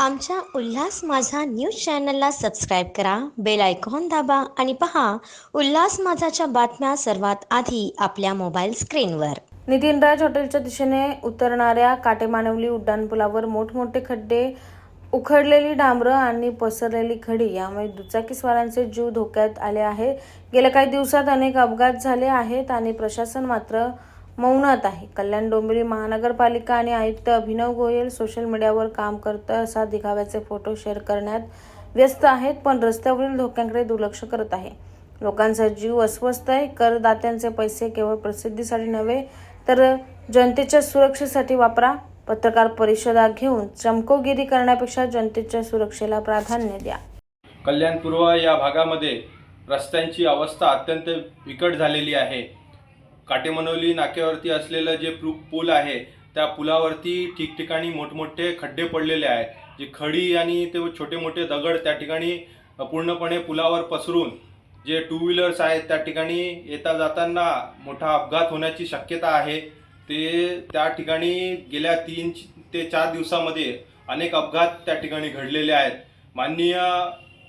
आमच्या उल्हास माझा न्यूज चॅनलला सबस्क्राईब करा बेल आयकॉन दाबा आणि पहा उल्हास माझाच्या बातम्या सर्वात आधी आपल्या मोबाईल स्क्रीनवर. नितीनराज हॉटेलच्या दिशेने उतरणाऱ्या काटेमानवली उड्डाणपुलावर मोठमोठे खड्डे उखडलेली डांबरं आणि पसरलेली खडी यामुळे दुचाकीस्वारांचे जीव धोक्यात आले आहे. गेल्या काही दिवसात अनेक अपघात झाले आहेत आणि प्रशासन मात्र मौनात आहे. कल्याण डोंबिवली महानगरपालिका आणि आयुक्त अभिनव गोयल सोशल मीडियावर काम करतं असा दिखाव्याचे फोटो शेअर करण्यात व्यस्त आहेत पण रस्त्यावरील धोक्यांकडे दुर्लक्ष करत आहे. लोकांचा जीव अस्वस्थ आहे. करदात्यांचे पैसे केवळ प्रसिद्धीसाठी नव्हे तर जनतेच्या सुरक्षेसाठी वापरा. पत्रकार परिषदा घेऊन चमकोगिरी करण्यापेक्षा जनतेच्या सुरक्षेला प्राधान्य द्या. कल्याण पूर्व या भागामध्ये रस्त्यांची अवस्था अत्यंत बिकट झालेली आहे. काटेमनोली नाक्यावरती असलेलं जे प्रू पूल आहे त्या पुलावरती ठिकठिकाणी मोठमोठे खड्डे पडलेले आहेत. जे खडी आणि ते छोटे मोठे दगड त्या ठिकाणी पूर्णपणे पुलावर पसरून जे टू व्हीलर्स आहेत त्या ठिकाणी येता जाताना मोठा अपघात होण्याची शक्यता आहे. ते त्या ठिकाणी गेल्या तीन ते चार दिवसामध्ये अनेक अपघात त्या ठिकाणी घडलेले आहेत. माननीय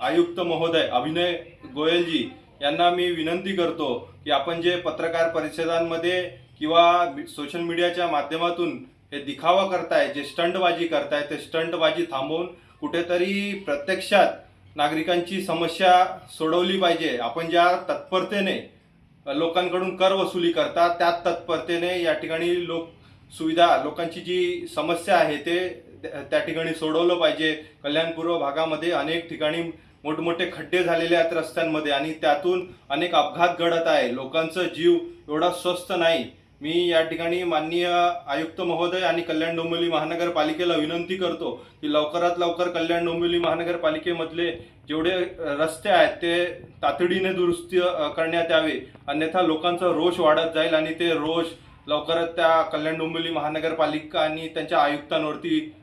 आयुक्त महोदय अभिनय गोयलजी यांना मी विनंती करतो की आपण जे पत्रकार परिषदांमध्ये किंवा सोशल मीडियाच्या माध्यमातून हे दिखावा करताय जे स्टंटबाजी करताय ते स्टंटबाजी थांबवून कुठेतरी प्रत्यक्षात नागरिकांची समस्या सोडवली पाहिजे. आपण ज्या तत्परतेने लोकांकडून कर वसुली करतात त्या तत्परतेने या ठिकाणी लोक सुविधा लोकांची जी समस्या आहे ते त्या ठिकाणी सोडवलं पाहिजे. कल्याणपूर्व भागामध्ये अनेक ठिकाणी मोठमोठे खड्डे झालेले आहेत रस्त्यांमध्ये आणि त्यातून अनेक अपघात घडत आहे. लोकांचा जीव एवढा स्वस्त नाही. मी या ठिकाणी माननीय आयुक्त महोदय आणि कल्याण डोंबिवली महानगरपालिकेला विनंती करतो की लवकरात लवकर कल्याण डोंबिवली महानगरपालिकेमधले जेवढे रस्ते आहेत ते तातडीने दुरुस्ती करण्यात यावे. अन्यथा लोकांचा रोष वाढत जाईल आणि ते रोष लवकरच त्या कल्याण डोंबिवली महानगरपालिका आणि त्यांच्या आयुक्तांवरती